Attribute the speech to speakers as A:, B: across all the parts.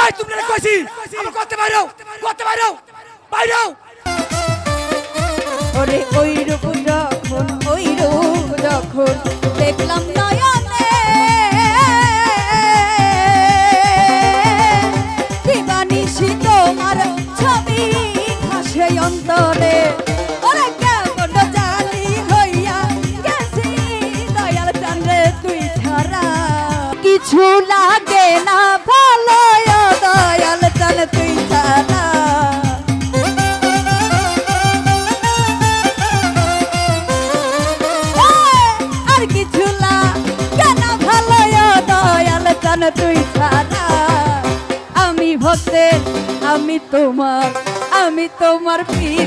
A: এই তুমি কইছি আমি করতে পারো করতে পারো বাইরো
B: ওরে ওই রূপ যখন ওই রূপ যখন দেখলাম নয়নে দিবানিশি তোমার ছবি ভাসে অন্তরে। ওরে কেমন জানি হইয়া গেছি, দয়াল চান্দ্রে তুই ছাড়া। কিছু লাগে না তোমার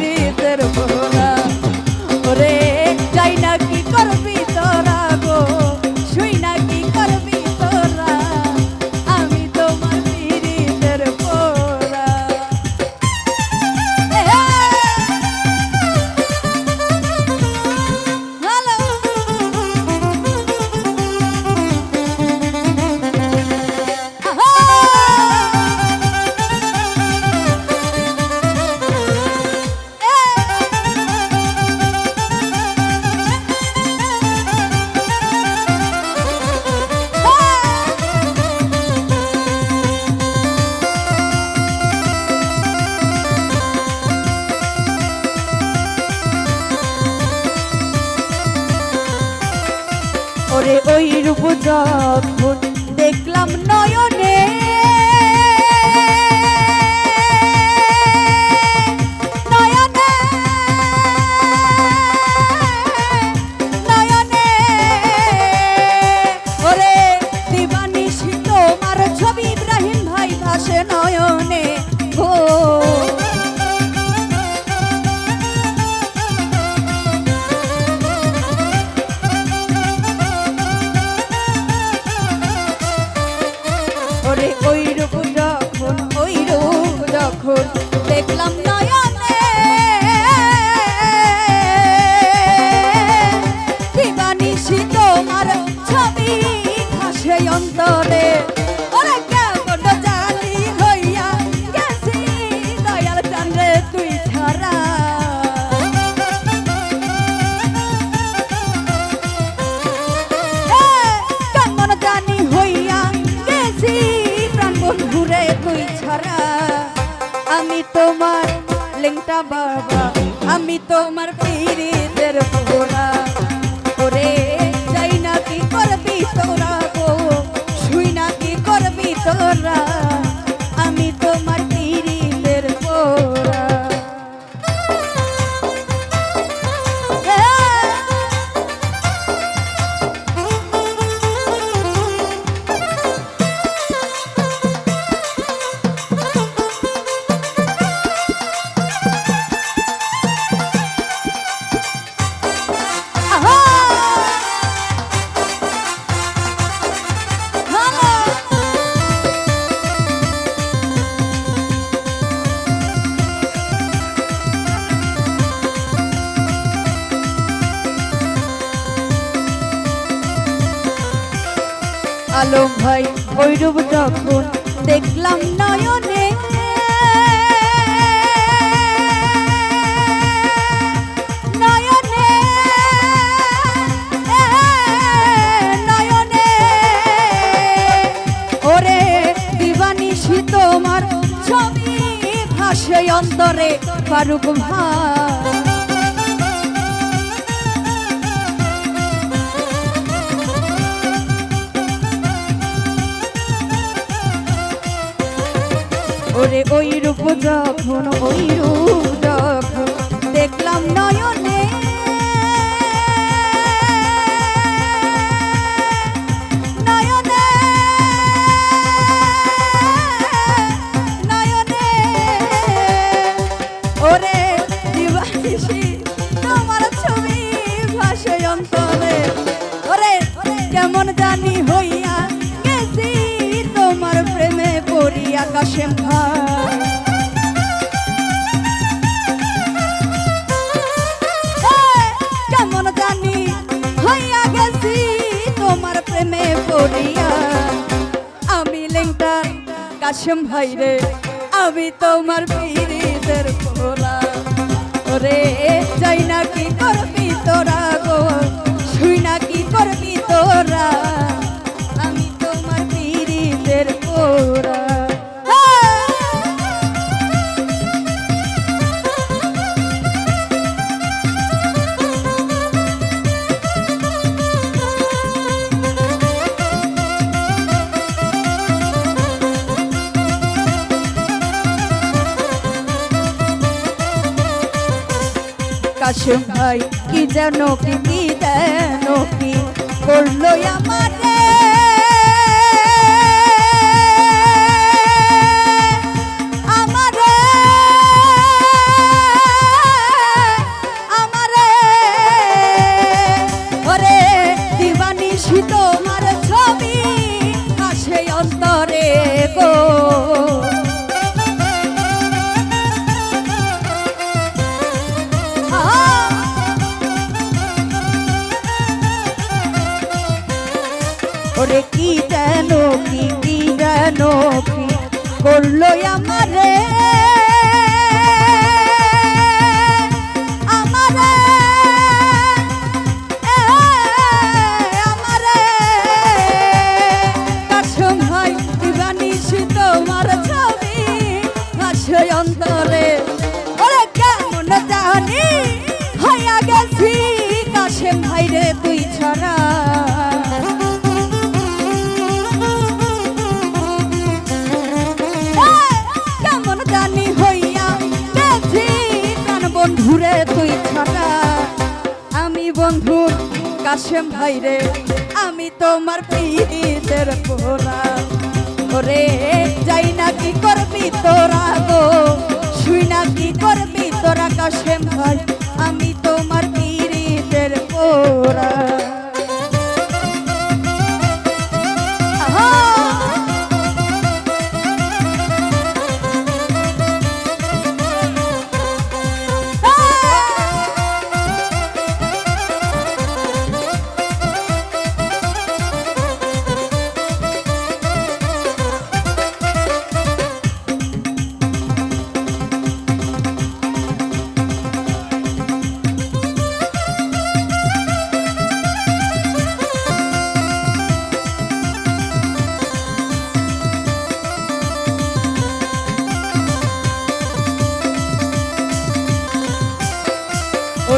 B: ওই রূপ যখন দেখলাম নয়নে যখন দেখলাম নয়নে বাবা আমি তোমার আলম ভাই রূপ যখন দেখলাম নয়নে। তোমার ছবি ভাসে অন্তরে ফারুক ভাই। ওই রূপ যখন ওই রূপ যখন দেখলাম নয়নে। জানি তোমার প্রেমে আকাশে ভাই কাশেম ভাই রে আমি তোমার পীরিদের পোলা। ওরে যাই না কি করবি কি জানো কি কি জানো কি করল আমারে যেন কি করল আমারে। অন্তরে। ওরে কেমন জানি হইয়া গেছি। কাশেম ভাই রে, তুই ছাড়া কাশেম ভাই রে, আমি তোমার পীড়িতের পোরা ওরে, যাই না কি করবি তোরা গো, শুই না কি করবি তোরা কাশেম ভাই।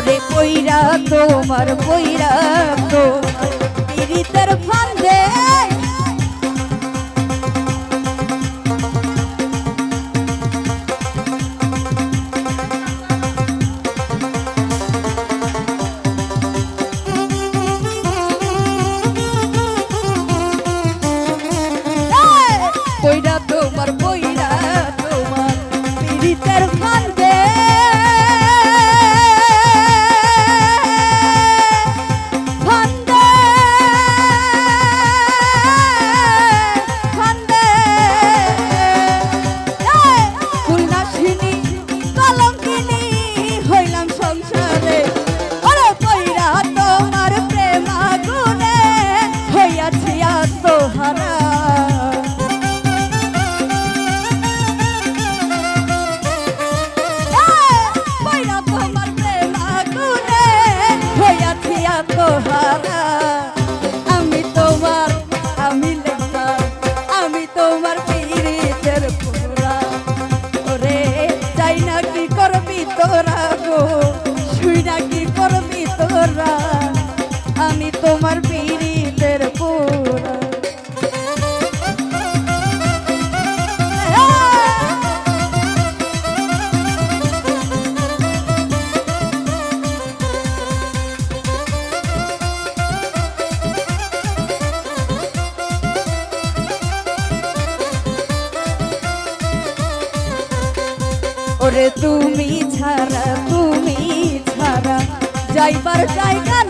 B: ওরে কইরা তোমার কইরা তোমার। পীড়িতের ফান্দে। তোমার কইরা তোমার। পীড়িতের ফান্দে। তুমি ছাড়া তুমি ছাড়া যাইবার জায়গা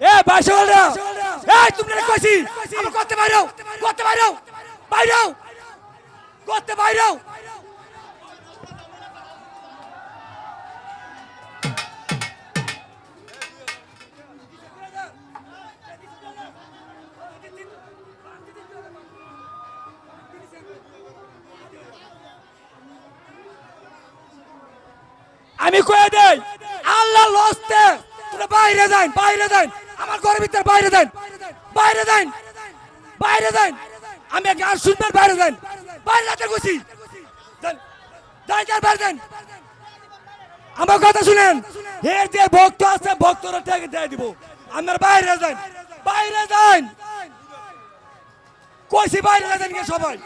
A: এ বাসলরা এই তোমরা কইছি আমরা করতে বাইরো করতে বাইরো বাইরো করতে বাইরো আমি কয়ে দেই আল্লাহ লস্তে তোরা বাইরে যান বাইরে যান আমার ঘরের ভিতর বাইরে যান বাইরে যান বাইরে যান আমি গান শুনবেন বাইরে যান বাইরে যাতে খুশি। যান বাইরে যান আমার কথা শুনেন। এর যে ভক্ত আছে, ভক্তরা ঠেকে দিয়ে দিব। আমার বাইরে যান। বাইরে যান। কইছি বাইরে যান সবাই?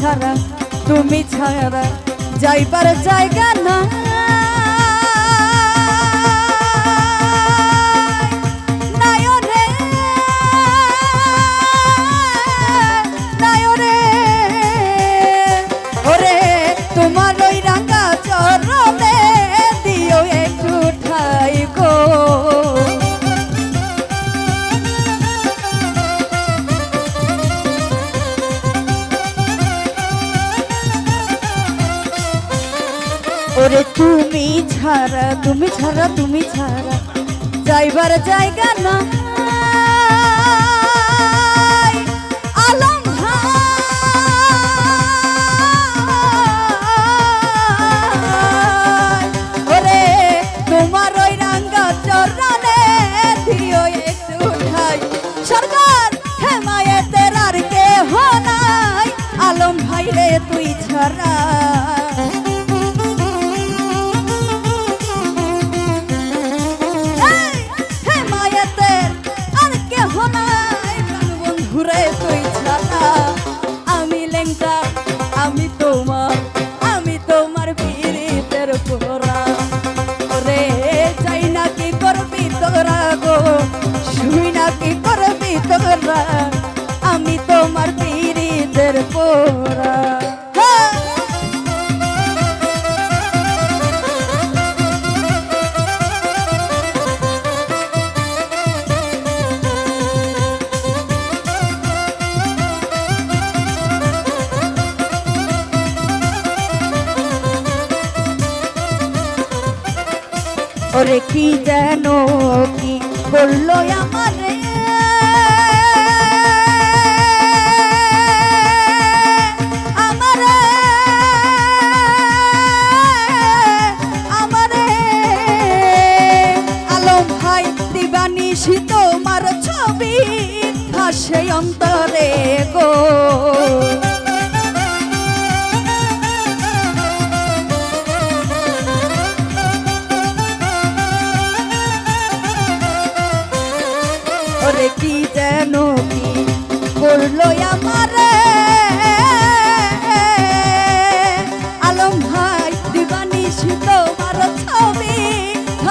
B: ছাড়া তুমি ছাড়া যাইবার জায়গা না জায়গা না। তুই ওরে কি যেন কি বলল আমারে? তোমার ছবি ভাসে অন্তরে গো।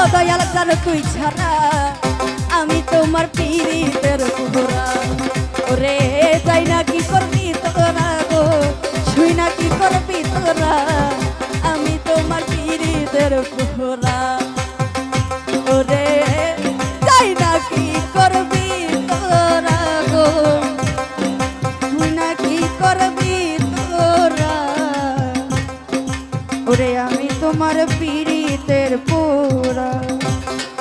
B: প্রাণ তুই ছাড়া। আমি তোমার পীড়িতের ওরে